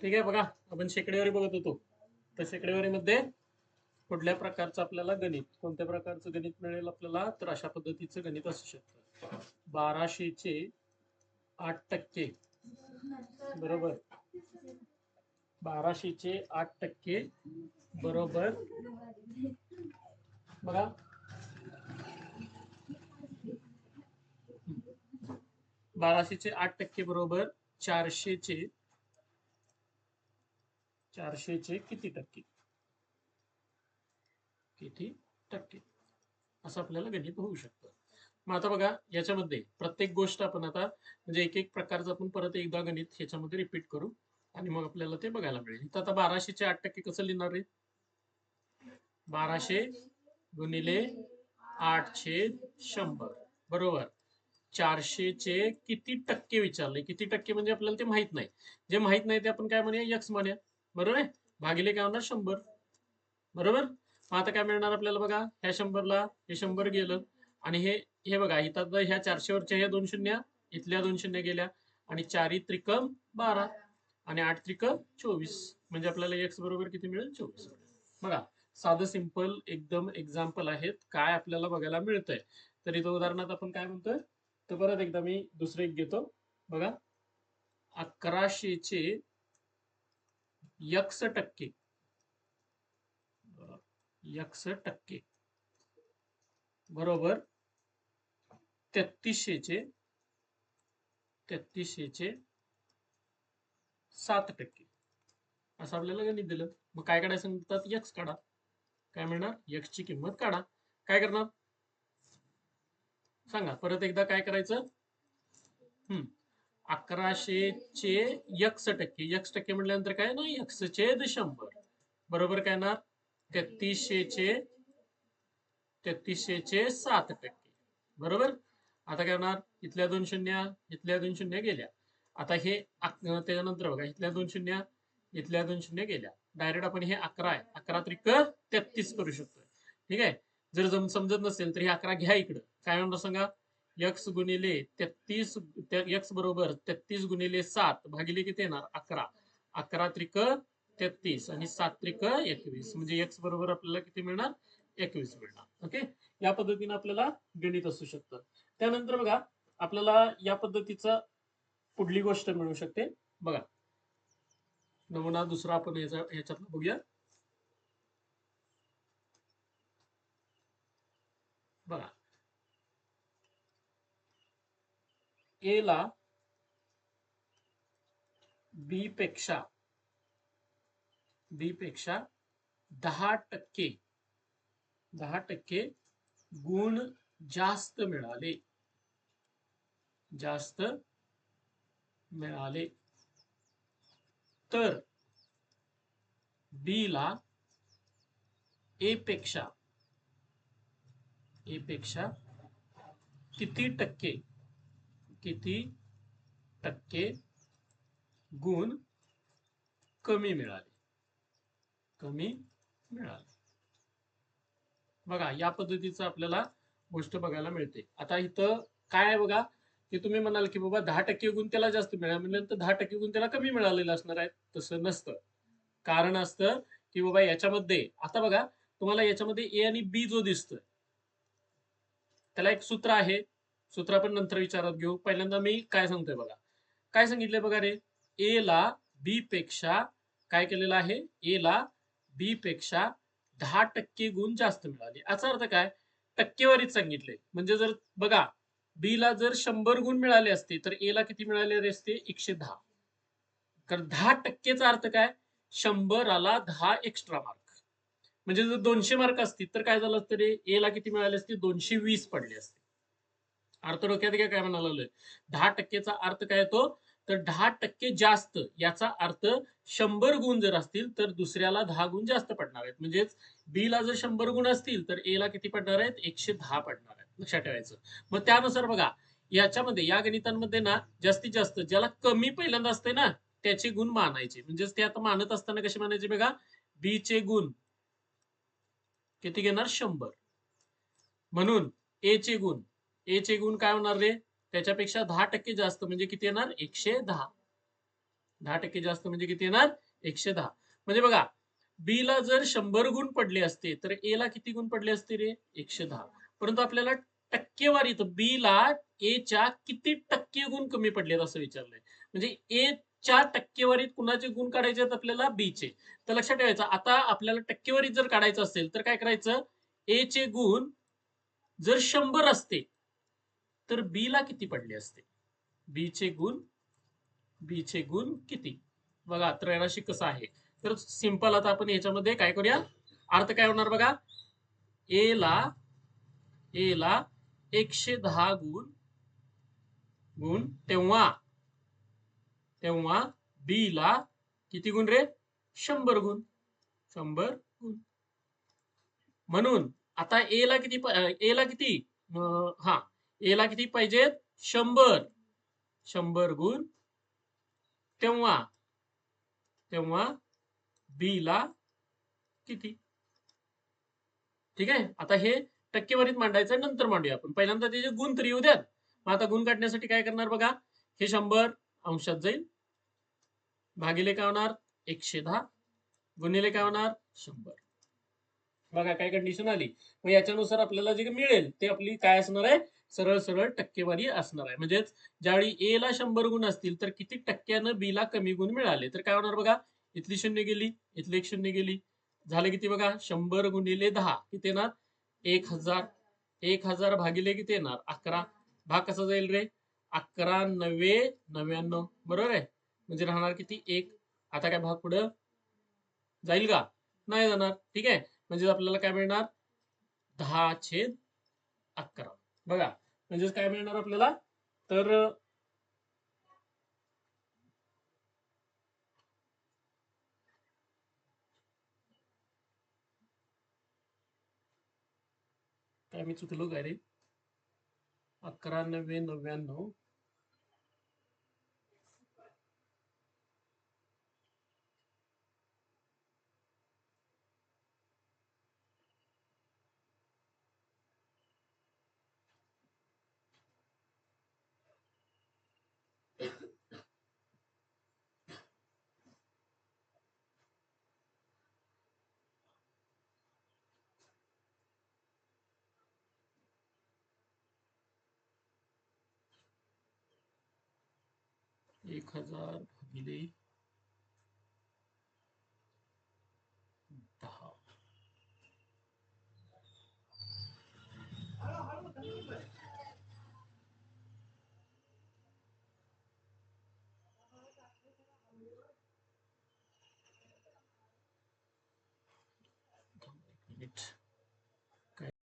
ठीक आहे बघा. आपण शेकडेवारी बघत होतो. तर शेकडेवारीमध्ये कुठल्या प्रकारचं आपल्याला गणित कोणत्या प्रकारचं गणित मिळेल आपल्याला तर अशा पद्धतीचं गणित असू शकतं. बाराशेचे आठ टक्के. बरोबर? बाराशेचे आठ टक्के. बरोबर? बघा. बाराशेचे आठ टक्के बरोबर चारशेचे चारशेचे किती टक्के? किती टक्के? असं आपल्याला गणित होऊ शकतं. मग आता बघा याच्यामध्ये प्रत्येक गोष्ट आपण आता म्हणजे एक एक प्रकारचं आपण परत एकदा गणित ह्याच्यामध्ये रिपीट करू आणि मग आपल्याला ते बघायला मिळेल. तर आता बाराशेचे आठ टक्के कसं लिहिणार आहे? बाराशे गुणिले आठशे शंभर. बरोबर? चारशेचे किती टक्के विचारले? किती टक्के म्हणजे आपल्याला ते माहीत नाही. जे माहीत नाही ते आपण काय म्हणूया? यक्स म्हणूया. बरोबर आहे? भागिले काय होणार? शंभर. बरोबर? मग आता काय मिळणार आपल्याला बघा? ह्या शंभरला हे शंभर गेलं. आणि हे हे बघा इथं आता ह्या चारशेवरच्या ह्या दोन शून्य इथल्या दोन शून्य गेल्या. आणि चारी त्रिकम बारा आणि आठ त्रिकम चोवीस. म्हणजे आपल्याला एक्स बरोबर किती मिळेल? चोवीस. बघा साधं सिंपल एकदम एक्झाम्पल आहेत. काय आपल्याला बघायला मिळतंय. तर इथं उदाहरणार्थ आपण काय म्हणतोय? तर परत एकदा मी दुसरे एक घेतो. बघा. अकराशेचे यक्स टक्के. यक्स टक्के. बरोबर. तेहतीसशेचे तेहतीसशेचे सात टक्के. असं आपल्याला गणित दिलं. मग काय काढायचं सांगतात यक्स काढा. काय म्हणणार यक्सची किंमत काढा. काय करणार? सांगा परत एकदा काय करायचं? हम्म. अकराशेचे यक्स टक्के. यक्स टक्के म्हटल्यानंतर काय? ना यक्स छेद शंभर. बरोबर काय ना तेहतीसशेचे तेहतीसशेचे सात टक्के. बरोबर? आता काय होणार? इथल्या दोन शून्य इथल्या दोन शून्य गेल्या. आता हे त्याच्यानंतर बघा इथल्या दोन शून्य इथल्या दोन शून्य गेल्या. डायरेक्ट आपण हे अकरा आहे. अकरा त्रिक तेहतीस करू शकतो ठीक आहे? जर जम समजत नसेल तर हे अकरा घ्या इकडं. काय म्हणणार सांगा? यक्स गुणिले तेहतीस यक्स बरोबर तेहतीस गुणिले सात भागिले किती येणार? अकरा. अकरा त्रिक तेहतीस आणि सात त्रिक एकवीस. म्हणजे यक्स बरोबर आपल्याला किती मिळणार? एकवीस मिळणार. ओके या पद्धतीने आपल्याला गणित असू शकतं. त्यानंतर बघा आपल्याला या पद्धतीचा पुढली गोष्ट मिळू शकते. बघा. नमुना दुसरा आपण याचा ह्याच्यातला बघूया. ए ला बी पेक्षा बी पेक्षा दहा टक्के दहा टक्के गुण जास्त मिळाले. जास्त मिळाले. तर बी ला ए पेक्षा ए पेक्षा किती टक्के? किती टक्के गुण कमी मिळाले? कमी मिळाले. बघा या पद्धतीचं आपल्याला गोष्ट बघायला मिळते. आता इथं काय आहे बघा की तुम्ही म्हणाल की बाबा दहा टक्के गुण त्याला जास्त मिळाले म्हणजे दहा टक्के गुण त्याला कमी मिळालेलं असणार आहे तसं नसतं. कारण असतं की बाबा याच्यामध्ये आता बघा तुम्हाला याच्यामध्ये ए आणि बी जो दिसतोय त्याला एक सूत्र आहे. सूत्र आपण नंतर विचारात घेऊ. पहिल्यांदा मी काय सांगतोय बघा. काय सांगितलंय बघा रे? ए ला बी पेक्षा काय केलेलं आहे? ए ला बी पेक्षा दहा टक्के गुण जास्त मिळाले. याचा अर्थ काय? टक्केवारीच सांगितले म्हणजे जर बघा बी ला जर शंभर गुण मिळाले असते तर ए ला किती मिळाले असते? एकशे दहा. तर दहा टक्केचा अर्थ काय? शंभराला दहा एक्स्ट्रा मार्क म्हणजे जर दोनशे मार्क असतील तर काय झालं असतं रे? ए ला किती मिळाले असते? दोनशे वीस पडले असते. अर्थ डोक्यात घ्या काय म्हणाला लागलोय. दहा टक्केचा अर्थ काय येतो? तर दहा टक्के जास्त याचा अर्थ शंभर गुण जर असतील तर दुसऱ्याला दहा गुण जास्त पडणार आहेत. म्हणजेच बी ला जर शंभर गुण असतील तर ए ला किती पडणार आहेत? एकशे दहा पडणार आहेत. लक्षात ठेवायचं. मग त्यानुसार बघा याच्यामध्ये या गणितांमध्ये ना जास्तीत जास्त ज्याला कमी पहिल्यांदा असते ना त्याचे गुण मानायचे. म्हणजेच ते आता मानत असताना कसे मानायचे बघा? बी चे गुण किती घेणार? शंभर. म्हणून ए चे गुण ए चे गुण काय होणार रे? त्याच्यापेक्षा दहा टक्के जास्त म्हणजे किती येणार? एकशे दहा. दहा टक्के जास्त म्हणजे किती येणार? एकशे दहा. म्हणजे बघा बी ला जर शंभर गुण पडले असते तर ए ला किती गुण पडले असते रे? एकशे दहा. परंतु आपल्याला टक्केवारीत बी ला ए च्या किती टक्के गुण कमी पडलेत असं विचारलंय. म्हणजे ए च्या टक्केवारीत कुणाचे गुण काढायचे आहेत आपल्याला? बी चे. तर लक्षात ठेवायचं आता आपल्याला टक्केवारीत जर काढायचं असेल तर काय करायचं? ए चे गुण जर शंभर असते तर बी ला किती पडले असते? बी चे गुण बी चे गुण किती? बघा त्रैराशिक कसं आहे? तर सिंपल आता आपण याच्यामध्ये काय करूया? अर्थ काय होणार बघा? ए ला ए ला एकशे दहा गुण गुण तेव्हा तेव्हा बी ला किती गुण रे? शंभर गुण. शंभर गुण. म्हणून आता ए ला किती ए ला किती? हा याला किती पाहिजेत? शंभर. शंभर गुण. तेव्हा तेव्हा बी ला किती? ठीक आहे? आता हे टक्केवारीत मांडायचं नंतर मांडूया आपण. पहिल्यांदा त्याचे गुण तरी येऊ द्यात. मग आता गुण काढण्यासाठी काय करणार बघा? हे शंभर अंशात जाईल. भागिले काय होणार? एकशे दहा. गुणिले काय होणार? शंभर. बघा काय कंडिशन आली? मग याच्यानुसार आपल्याला जे मिळेल ते आपली काय असणार आहे? सरळ सरळ टक्केवारी असणार आहे. म्हणजेच ज्यावेळी ए ला शंभर गुण असतील तर किती टक्क्यानं बी ला कमी गुण मिळाले? तर काय होणार बघा? इथली शून्य गेली इथली एक शून्य गेली. झाले किती बघा? शंभर गुणिले दहा. किती येणार? एक हजार. एक हजार भागिले किती येणार? अकरा. भाग कसा जाईल रे? अकरा नव्वे नव्याण्णव. बरोबर आहे? म्हणजे राहणार किती? एक. आता काय भाग पुढं? जाईल का? नाही जाणार. ठीक आहे? म्हणजे आपल्याला काय मिळणार? दहा छेद अकरा. बघा म्हणजेच काय मिळणार आपल्याला? तर काय मी चुकलो काय रे? अकरा नव्वे नव्याण्णव. एक हजार भागिले दहा.